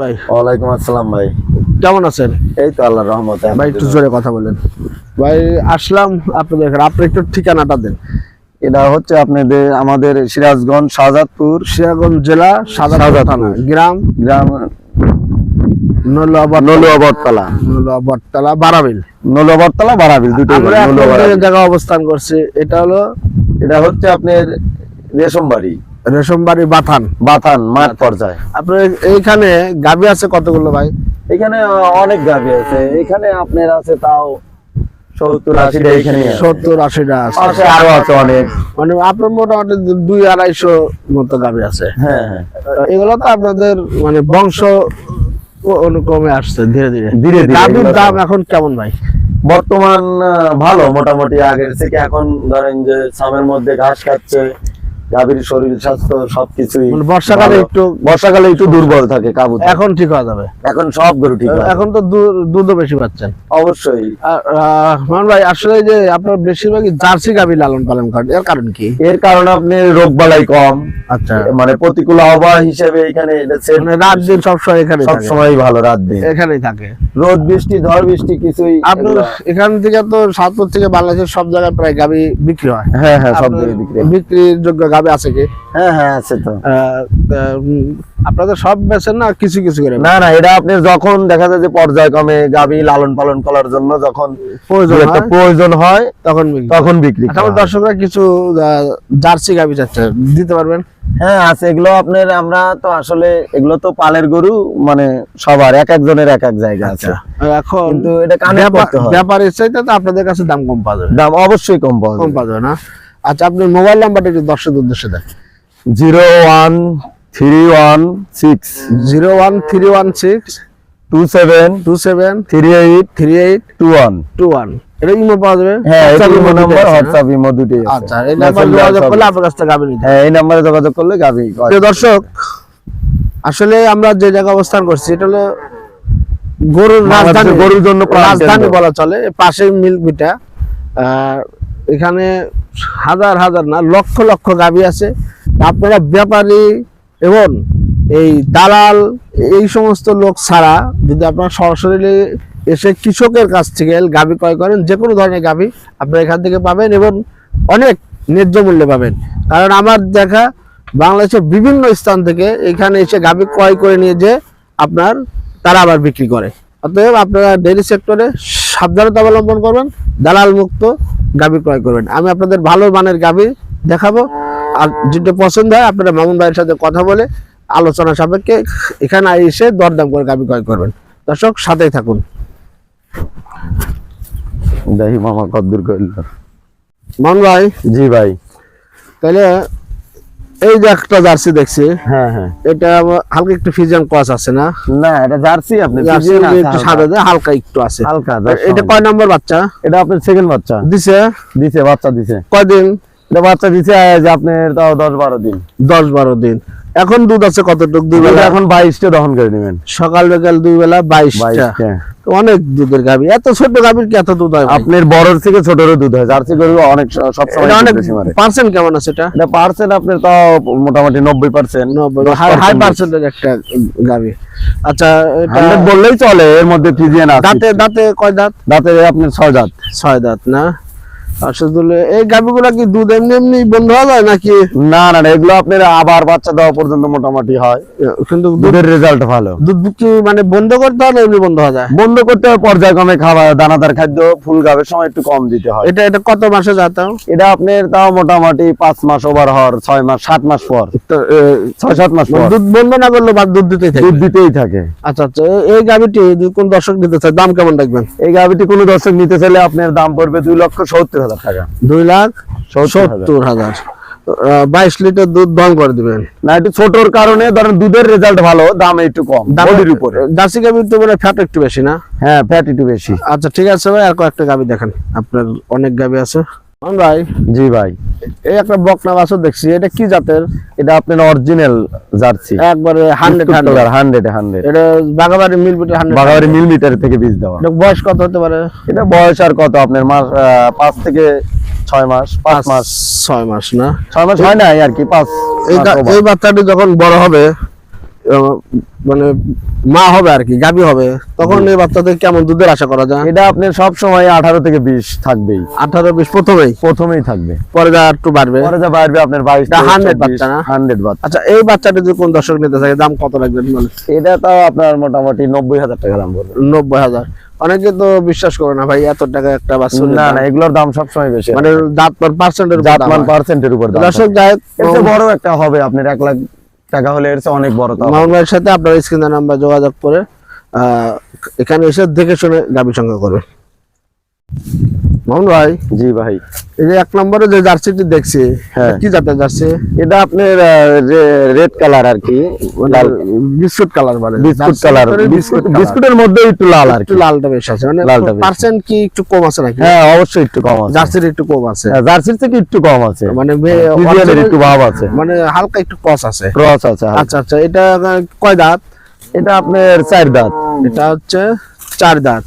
ভাই। ওয়ালাইকুম আসসালাম ভাই। কেমন আছেন? এই তো আল্লাহর রহমতে ভাই একটু জোরে কথা বলেন। ভাই আসলাম আপনাদের এখানে। আপনি একটু ঠিকানাটা দেন। এটা হচ্ছে আপনাদের আমাদের সিরাজগঞ্জ শাহজাদপুর। সিরাজগঞ্জ জেলা সাদা থানা। গ্রাম? গ্রাম। জায়গায় অবস্থান করছি। এটা হলো এটা হচ্ছে আপনার রেশম বাড়ি রেশমবাড়ি বাথান। বাথান মাঠ পর্যায়ে। আপনার এইখানে গাবি আছে কতগুলো ভাই? এখানে অনেক গাভি আছে। এখানে আপনার আছে তাও দুই আড়াইশো মতো আছে। এগুলো তো আপনাদের মানে বংশ অনুক্রমে আসছে ধীরে ধীরে। ধীরে ধীরে গাবির দাম এখন কেমন ভাই? বর্তমান ভালো মোটামুটি আগের থেকে। এখন ধরেন যে সামের মধ্যে ঘাস খাচ্ছে। গাভীর শরীর স্বাস্থ্য সবকিছুই মানে বর্ষাকালে একটু বর্ষাকালে একটু দুর্বল থাকে কাবু এখন ঠিক হয়ে যাবে। এখন সব গরু ঠিক এখন তো দুধও বেশি পাচ্ছেন। অবশ্যই। মোহন ভাই আসলে যে আপনার বেশিরভাগই জার্সি গাবি লালন পালন করেন এর কারণ কি? এর কারণে আপনি রোগ বালাই কম। আচ্ছা। মানে প্রতিকূল আবহাওয়া হিসেবে এখানে মানে রাত দিন সবসময় এখানে সব সময় ভালো রাত দিন। এখানেই থাকে। রোদ বৃষ্টি ঝড় বৃষ্টি কিছুই আপনার এখান থেকে তো সাতপুর থেকে বাংলাদেশের সব জায়গায় প্রায় গাবি বিক্রি হয়। হ্যাঁ হ্যাঁ সব জায়গায় বিক্রি। বিক্রির যোগ্য গাবি আছে কি? হ্যাঁ হ্যাঁ আছে তো। আপনাদের সব বেচেন না কিছু কিছু করে না না এটা আপনি যখন দেখা যায় যে পর্যায়ক্রমে গাভী লালন পালন করার জন্য যখন প্রয়োজন একটা প্রয়োজন হয় তখন তখন বিক্রি আচ্ছা, আমার দর্শকরা কিছু জার্সি গাবি চাচ্ছে দিতে পারবেন? হ্যাঁ আছে এগুলো আপনার আমরা তো আসলে এগুলো তো পালের গরু মানে সবার এক একজনের এক এক জায়গা আছে। এখন কিন্তু এটা কানে ব্যাপার- ব্যাপারের চাইতে তো আপনাদের কাছে দাম কম পাওয়া যাবে। দাম অবশ্যই কম পাওয়া কম পাওয়া যাবে না? আচ্ছা আপনার মোবাইল নাম্বারটা একটু দর্শক উদ্দেশ্যে দেন। Zero one three one six. Zero one three one six. Two seven. Two seven. Three eight. Three eight. Two one. Two one এটা ইমো পাওয়া যাবে? হ্যাঁ এই ইমো নাম্বার হোয়াটসঅ্যাপ ইমো দুটোই আছে। আচ্ছা এই নাম্বার যোগাযোগ করলে আপনার কাছ থেকে গাবি নিতে হ্যাঁ এই নাম্বারে যোগাযোগ করলে প্রিয় দর্শক আসলে আমরা যে জায়গায় অবস্থান করছি এটা হলো গরুর রাজধানী। গরুর জন্য রাজধানী বলা চলে পাশে মিল্ক আর এখানে হাজার হাজার না, লক্ষ লক্ষ গাবি আছে। আপনারা ব্যাপারী এবং এই দালাল, এই সমস্ত লোক ছাড়া যদি আপনারা সরাসরি এসে কৃষকের কাছ থেকে গাবি ক্রয় করেন যে কোনো ধরনের গাবি আপনারা এখান থেকে পাবেন এবং অনেক ন্যায্য মূল্যে পাবেন। কারণ আমার দেখা বাংলাদেশের বিভিন্ন স্থান থেকে এখানে এসে গাবি ক্রয় করে নিয়ে যে আপনার তারা আবার বিক্রি করে। অতএব আপনারা ডেইরি সেক্টরে সাবধানতা অবলম্বন করবেন, দালাল মুক্ত গাবি ক্রয় করবেন। আমি আপনাদের ভালো মানের গাবি দেখাবো। আর যেটা পছন্দ হয় আপনারা মামুন ভাইয়ের সাথে কথা বলে আলোচনা সাপেক্ষে এখানে এসে দরদাম করে গাবি ক্রয় করবেন। দর্শক সাথেই থাকুন। দেখি মামা কদ্দুর করল মামুন ভাই? জি ভাই। তাহলে এই যে একটা জার্সি দেখছি। হ্যাঁ হ্যাঁ। এটা হালকা একটু ক্রস আছে না? না এটা জার্সি আপনি একটু সাদা দেয়, হালকা একটু আছে। হালকা এটা কয় নম্বর বাচ্চা? এটা আপনার সেকেন্ড বাচ্চা। দিছে? দিছে বাচ্চা দিছে। কয়দিন? এটা বাচ্চা দিছে যে আপনার তাও দশ বারো দিন। দশ বারো দিন। এখন দুধ আছে কতটুক? দুই বেলা। এখন বাইশটা দহন করে নেবেন। সকাল বিকাল দুই বেলা বাইশটা। অনেক দুধের গাভি। এত ছোট গাভির কি এত দুধ হয় আপনার বড়র থেকে ছোটরও দুধ হয়। জার্সি গরু অনেক সব সময় অনেক পার্সেন্ট কেমন আছে এটা? এটা পার্সেন্ট আপনার তাও মোটামুটি নব্বই পার্সেন্ট হাই পার্সেন্টের একটা গাভি। আচ্ছা এটা বললেই চলে এর মধ্যে ফিজিয়ান আছে। দাঁতে দাঁতে কয় দাঁত? দাঁতে আপনার ছয় দাঁত। ছয় দাঁত না? আসলে এই গাভিগুলা কি দুধ এমনি এমনি বন্ধ হয়ে যায় নাকি? না না না, এগুলো আপনার আবার বাচ্চা দেওয়া পর্যন্ত মোটামুটি হয়। কিন্তু দুধের রেজাল্ট ভালো। দুধ কি মানে বন্ধ করতে হয় এমনি বন্ধ হয়ে যায়? বন্ধ করতে হয় পর্যায়ক্রমে খাবার দানাদার খাদ্য ফুল গাবের সময় একটু কম দিতে হয়। এটা এটা কত মাসে যাতাম এটা আপনার তাও মোটামুটি পাঁচ মাস ওভার হওয়ার ছয় মাস সাত মাস পর। ছয় সাত মাস পর। দুধ বন্ধ না করলে বা দুধ দিতেই থাকে? দুধ দিতেই থাকে। আচ্ছা আচ্ছা এই গাভিটি কোন দর্শক নিতে চায়? দাম কেমন রাখবেন এই গাভিটি কোনো দর্শক নিতে চাইলে আপনার দাম পড়বে দুই লক্ষ সত্তর হাজার। টাকা। দুই লাখ সত্তর হাজার। বাইশ লিটার দুধ দম করে দিবেন। না একটু ছোটর কারণে ধরেন দুধের রেজাল্ট ভালো দাম একটু কম বডির উপরে। জার্সি গাভির তো মানে ফ্যাট একটু বেশি না? হ্যাঁ ফ্যাট একটু বেশি। আচ্ছা ঠিক আছে ভাই আর কয়েকটা গাভি দেখেন। আপনার অনেক গাভি আছে। ভাই? জি ভাই। এই একটা বকনা বাছুর দেখছি এটা কি জাতের? এটা আপনার অরিজিনাল জার্সি। একবারে হান্ড্রেড হান্ড্রেড হান্ড্রেড হান্ড্রেড এটা বাগাবাড়ি মিল বিটে হান্ড্রেড বাঘাবাড়ি থেকে বীজ দেওয়া। এটা বয়স কত হতে পারে? এটা বয়স আর কত? আপনার মাস আহ, পাঁচ থেকে ছয় মাস পাঁচ মাস। ছয় মাস না? ছয় মাস হয় নাই আর কি পাঁচ এই বাচ্চাটি যখন বড় হবে মানে মা হবে আর কি গাবি হবে তখন এই বাচ্চাদের কেমন দুধের আশা করা যায়? এটা আপনার সব সময় আঠারো থেকে বিশ থাকবেই। আঠারো বিশ প্রথমেই? প্রথমেই থাকবে। পরে যা একটু বাড়বে। পরে যা বাড়বে আপনার বাইশ 100 বাচ্চা না? হান্ড্রেড বাচ্চা। আচ্ছা এই বাচ্চাটা যদি কোন দর্শক নিতে থাকে দাম কত লাগবে মানে? এটা তাও আপনার মোটামুটি নব্বই হাজার টাকা দাম পড়বে। নব্বই হাজার। অনেকে তো বিশ্বাস করে না ভাই এত টাকা একটা বাচ্চা না না এগুলোর দাম সবসময় বেশি মানে দাঁত পর পার্সেন্টের জাতমান পার্সেন্টের উপর দাম দর্শক এর বড় একটা হবে আপনার এক লাখ টাকা হলে অনেক বড় মামুন ভাইয়ের সাথে আপনার স্ক্রিনে নাম্বার যোগাযোগ করে এখানে এসে দেখে শুনে দাবি সংগ্রহ করবে ভাই? জি ভাই। এই যে এক নম্বরে যে জার্সিটি দেখছি হ্যাঁ। কি জাতের জার্সি? এটা আপনার রেড কালার আর কি বিস্কুট কালার মানে বিস্কুট কালার বিস্কুটের মধ্যে একটু লাল আর কি। লালটা বেশি আছে। মানে লালটা পার্সেন্ট কি একটু কম আছে নাকি? হ্যাঁ অবশ্যই একটু কম আছে। জার্সির একটু কম আছে। হ্যাঁ, জার্সির থেকে একটু কম আছে। মানে মে- একটু ভাব আছে। মানে হালকা একটু ক্রস আছে। ক্রস আছে আচ্ছা আচ্ছা এটা কয় দাঁত? এটা আপনার চার দাঁত। এটা হচ্ছে চার দাঁত।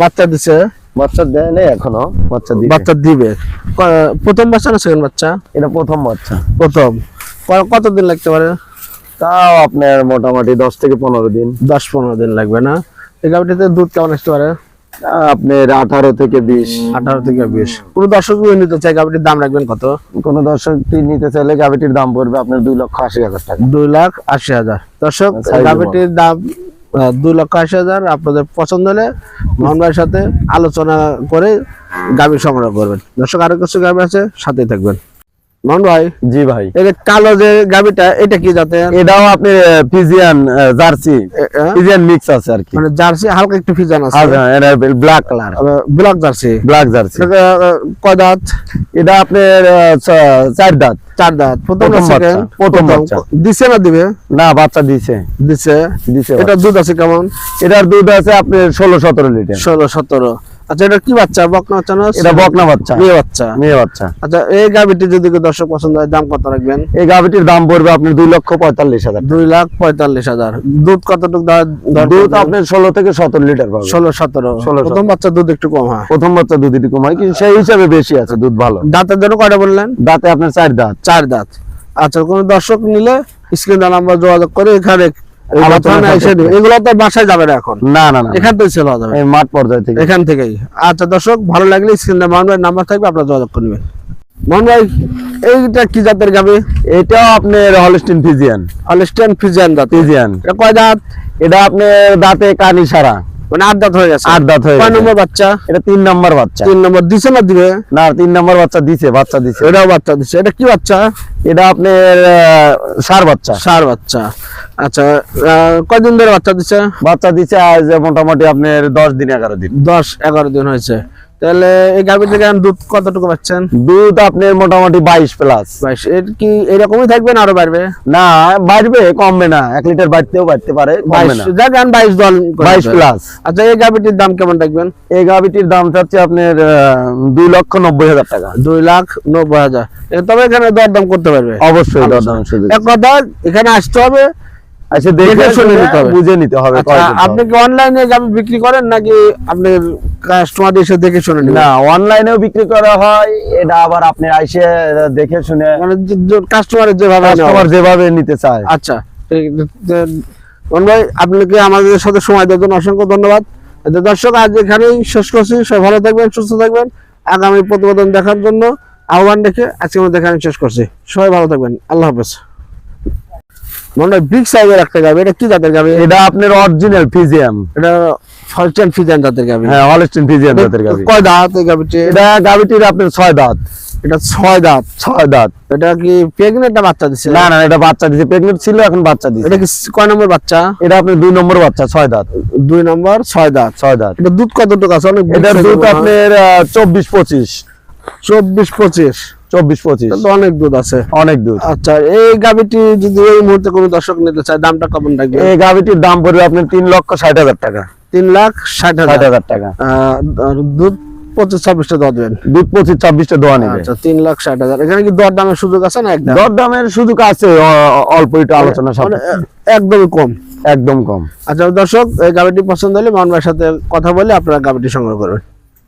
বাচ্চা দিছে। বাচ্চা দেয় নেই এখনও বাচ্চা দিবে। বাচ্চা দিবে। প্রথম বাচ্চা না সেকেন্ড বাচ্চা? এটা প্রথম বাচ্চা। প্রথম। কতদিন লাগতে পারে? তাও আপনার মোটামুটি দশ থেকে পনেরো দিন। দশ পনেরো দিন লাগবে না? এই গাভিটিতে দুধ কেমন আসতে পারে? আপনার আঠারো থেকে বিশ। আঠারো থেকে বিশ। কোনো দর্শক নিতে চাই গাভিটির দাম রাখবেন কত? কোন দর্শক নিতে চাইলে গাভিটির দাম পড়বে আপনার দুই লক্ষ আশি হাজার টাকা। দুই লাখ আশি হাজার। দর্শক গাভিটির দাম দুই লক্ষ আশি হাজার আপনাদের পছন্দ হলে মহনভাইয়ের সাথে আলোচনা করে গাভী সংগ্রহ করবেন। দর্শক, আরও কিছু গাভী আছে, সাথেই থাকবেন। মোহন ভাই? জি ভাই। এই যে কালো যে গাভিটা এটা কি জাতের? এটাও আপনি পিজিয়ান জার্সি এ- এ? মিক্স আছে আর কি। মানে জার্সি হালকা একটু ফিজান আছে। Black colour black jersey black jersey কয় দাঁত? এটা আপনার চার দাঁত। চার দাঁত। প্রথম প্রথম না। দিছে দিবে? না বাচ্চা দিছে। দিছে। দিছে এটা দুধ আছে কেমন? এটার দুধ আছে আপনার ষোলো সতেরো লিটার। ষোলো সতেরো। আচ্ছা এটা কি বাচ্চা? বকনা বাচ্চা না এটা বকনা বাচ্চা। মেয়ে বাচ্চা। মেয়ে বাচ্চা। আচ্ছা এই গাভিটি যদি দর্শক পছন্দ হয় দাম কত রাখবেন? এই গাভিটির দাম পড়বে আপনার দুই লক্ষ পঁয়তাল্লিশ হাজার দুই লাখ পঁয়তাল্লিশ হাজার। দুধ কতটুকু দুধ আপনার ষোলো থেকে সতেরো লিটার পাবে। ষোলো সতেরো। 16, প্রথম বাচ্চা দুধ একটু কম হয়। প্রথম বাচ্চা দুধ একটু কম হয় কিন্তু সেই হিসাবে বেশি আছে দুধ ভালো। দাঁতের জন্য কয়টা বললেন? দাঁতে আপনার চার দাঁত। চার দাঁত। আচ্ছা কোন দর্শক নিলে স্ক্রিন নাম্বার যোগাযোগ করে এখানে এগুলো তো বাসায় যাবে না এখন। না না না এখান থেকে সেল যাবে। মাঠ পর্যায় থেকে। এখান থেকেই। আচ্ছা দর্শক ভালো লাগলে স্ক্রিনে নাম্বার থাকবে আপনারা যোগাযোগ করবেন ভাই এইটা কি জাতের গাবে? আপনার হলস্টিন ফিজিয়ান ফিজিয়ান দাঁত ফিজিয়ান এটা কয় দাঁত এটা আপনার দাঁতে কানি সারা। মানে আট দাঁত হয়ে গেছে। আট দাঁত হয়ে কয় নম্বর বাচ্চা? এটা তিন নম্বর বাচ্চা। তিন নম্বর দিছে না দিবে? না তিন নম্বর বাচ্চা দিছে বাচ্চা দিছে। এটাও বাচ্চা দিচ্ছে এটা কি বাচ্চা? এটা আপনার ষাঁড় বাচ্চা। সার বাচ্চা। আচ্ছা কয়দিন ধরে বাচ্চা দিচ্ছে বাচ্চা দিছে আজ মোটামুটি আপনার দশ দিন এগারো দিন। দশ এগারো দিন হয়েছে। তাহলে এই গাভী থেকে দুধ কতটুকু পাচ্ছেন? দুধ আপনার মোটামুটি বাইশ প্লাস বাইশ এর কি এরকমই থাকবে না আরও বাড়বে? না বাড়বে কমবে না। এক লিটার বাড়তেও বাড়তে পারে কমবে বাইশ যাক দল বাইশ। প্লাস আচ্ছা এই গাভীটির দাম কেমন রাখবেন এই গাভিটির দাম চাচ্ছে আপনার দুই লক্ষ নব্বই হাজার টাকা। দুই লাখ নব্বই হাজার। তবে এখানে দরদাম করতে পারবে? অবশ্যই দরদাম এক কথা এখানে আসতে হবে আচ্ছা দেখে শুনে নিতে হবে। বুঝে নিতে হবে আচ্ছা, আপনি। কি অনলাইনে গাভী বিক্রি করেন নাকি আপনি কাস্টমার এসে দেখে শুনে না অনলাইনেও বিক্রি করা হয় এটা আবার আপনি আইসে দেখে শুনে মানে কাস্টমারের যেভাবে কাস্টমার যেভাবে নিতে চায়। আচ্ছা ভাই আপনাকে আমাদের সাথে সময় দেওয়ার জন্য অসংখ্য ধন্যবাদ। দর্শক আজ এখানেই শেষ করছি। সবাই ভালো থাকবেন সুস্থ থাকবেন। আগামী প্রতিবেদন দেখার জন্য আহ্বান রেখে আজকে আমাদের এখানে শেষ করছি। সবাই ভালো থাকবেন। আল্লাহ হাফেজ। মনে হয় বিগ সাইজের একটা গাবে। এটা কি জাতের গাবে? এটা আপনার অরিজিনাল ফিজিয়াম এটা ফলস্টাইন ফিজান জাতের গাবে। হ্যাঁ হলস্টিন ফিজিয়াম জাতের গাভি কয় দাঁত এই গাবিটি? এটা গাভিটির আপনার ছয় দাঁত। এটা ছয় দাঁত। ছয় দাঁত। এটা কি প্রেগনেন্ট বাচ্চা দিছে? না না এটা বাচ্চা দিছে। প্রেগনেন্ট ছিল এখন বাচ্চা দিছে। এটা কি কয় নম্বর বাচ্চা? এটা আপনার দুই নম্বর বাচ্চা ছয় দাঁত। দুই নম্বর ছয় দাঁত। ছয় দাঁত। এটা দুধ কতটুকু আছে? অনেক এটার দুধ আপনার চব্বিশ পঁচিশ। চব্বিশ পঁচিশ। চব্বিশ পঁচিশ। অনেক দুধ আছে। অনেক দুধ। আচ্ছা এই গাবিটি যদি এই মুহূর্তে কোনো দর্শক নিতে চায় দামটা কেমন রাখবে এই গাভিটির দাম পড়বে আপনার তিন লক্ষ ষাট হাজার টাকা। তিন লাখ ষাট হাজার। টাকা। দুধ পঁচিশ ছাব্বিশটা দর দেবেন। দুধ পঁচিশ ছাব্বিশটা দোয়া নেবে। আচ্ছা তিন লাখ ষাট হাজার। এখানে কি দর দামের সুযোগ আছে না একদম? দর দামের সুযোগ আছে অল্প একটু আলোচনা মানে, একদমই কম। একদম কম। আচ্ছা দর্শক এই গাবিটি পছন্দ হলে ভাইয়ের সাথে কথা বলে আপনারা গাবিটি সংগ্রহ করবেন।